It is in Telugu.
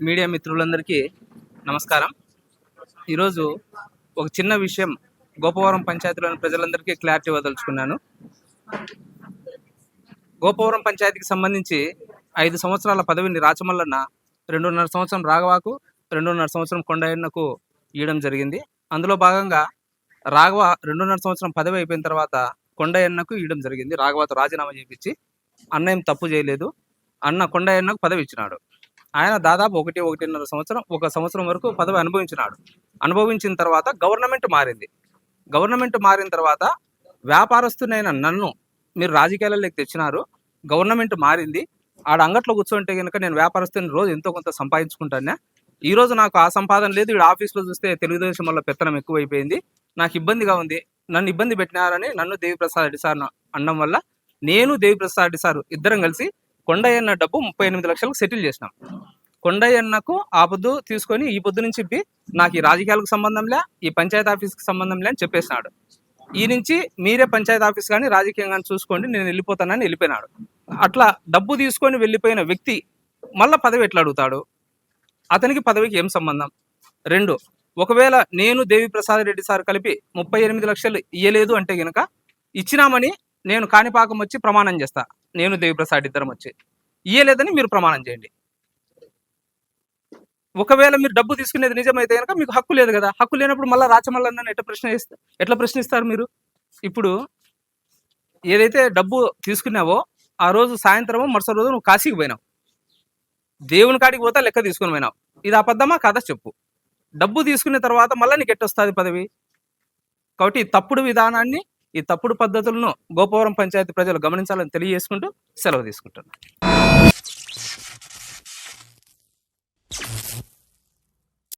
మీడియా మిత్రులందరికీ నమస్కారం. ఈరోజు ఒక చిన్న విషయం గోపవరం పంచాయతీలోని ప్రజలందరికీ క్లారిటీ వదలుచుకున్నాను గోపవరం పంచాయతీకి సంబంధించి ఐదు సంవత్సరాల పదవిని రాచమల్లన్న రెండున్నర సంవత్సరం రాఘవాకు రెండున్నర సంవత్సరం కొండయ్యన్నకు ఇవ్వడం జరిగింది. అందులో భాగంగా రాఘవ రెండున్నర సంవత్సరం పదవి అయిపోయిన తర్వాత కొండయ్యన్నకు ఇవ్వడం జరిగింది. రాఘవతో రాజీనామా చేపించి అన్నయం తప్పు చేయలేదు. అన్న కొండయ్యన్నకు పదవి ఇచ్చినాడు. ఆయన దాదాపు ఒకటి ఒకటిన్నర సంవత్సరం ఒక సంవత్సరం వరకు పదవి అనుభవించినాడు. అనుభవించిన తర్వాత గవర్నమెంట్ మారింది. గవర్నమెంట్ మారిన తర్వాత వ్యాపారస్తునైన నన్ను మీరు రాజకీయాలలోకి తెచ్చినారు. గవర్నమెంట్ మారింది. ఆడ అంగట్లో కూర్చుంటే కనుక నేను వ్యాపారస్తుని రోజు ఎంతో కొంత సంపాదించుకుంటానే ఈ రోజు నాకు ఆ సంపాదన లేదు. ఇక్కడ ఆఫీస్లో చూస్తే తెలుగుదేశం వల్ల పెత్తనం ఎక్కువైపోయింది. నాకు ఇబ్బందిగా ఉంది. నన్ను ఇబ్బంది పెట్టినారని నన్ను దేవిప్రసాద్ రెడ్డి సార్ అనడం వల్ల నేను దేవిప్రసాద్ రెడ్డి సార్ ఇద్దరం కలిసి కొండయ్యన్న డబ్బు ముప్పై ఎనిమిది లక్షలకు సెటిల్ చేసినాం. కొండయ్యన్నకు ఆ పొద్దు తీసుకొని ఈ పొద్దు నుంచి చెప్పి నాకు ఈ రాజకీయాలకు సంబంధంలే ఈ పంచాయతీ ఆఫీస్కి సంబంధంలే అని చెప్పేసినాడు. ఈ నుంచి మీరే పంచాయతీ ఆఫీస్ కానీ రాజకీయం కానీ చూసుకోండి నేను వెళ్ళిపోతానని వెళ్ళిపోయినాడు. అట్లా డబ్బు తీసుకొని వెళ్ళిపోయిన వ్యక్తి మళ్ళా పదవి ఎట్లా అడుగుతాడు? అతనికి పదవికి ఏం సంబంధం? రెండు ఒకవేళ నేను దేవి ప్రసాద్ రెడ్డి సార్ కలిపి ముప్పై ఎనిమిది లక్షలు ఇయ్యలేదు అంటే గనక ఇచ్చినామని నేను కాణిపాకం వచ్చి ప్రమాణం చేస్తా. నేను దేవిప్రసాద్ ఇద్దరం వచ్చి ఇయ్యలేదని మీరు ప్రమాణం చేయండి. ఒకవేళ మీరు డబ్బు తీసుకునేది నిజమైతే కనుక మీకు హక్కు లేదు కదా. హక్కు లేనప్పుడు మళ్ళీ రాచమల్లన్న ఎట్లా ప్రశ్న ఎట్లా ప్రశ్నిస్తారు మీరు? ఇప్పుడు ఏదైతే డబ్బు తీసుకున్నావో ఆ రోజు సాయంత్రం మరుసటి రోజు నువ్వు కాశీకి పోయినావు. దేవుని కాడికి పోతా లెక్క తీసుకుని పోయినావు. ఇది అబద్ధమా కథ చెప్పు. డబ్బు తీసుకున్న తర్వాత మళ్ళీ నీకు ఎట్టొస్తుంది పదవి? కాబట్టి తప్పుడు విధానాన్ని ఈ తప్పుడు పద్ధతులను గోపవరం పంచాయతీ ప్రజలు గమనించాలని తెలియజేసుకుంటూ సెలవు తీసుకుంటున్నాను.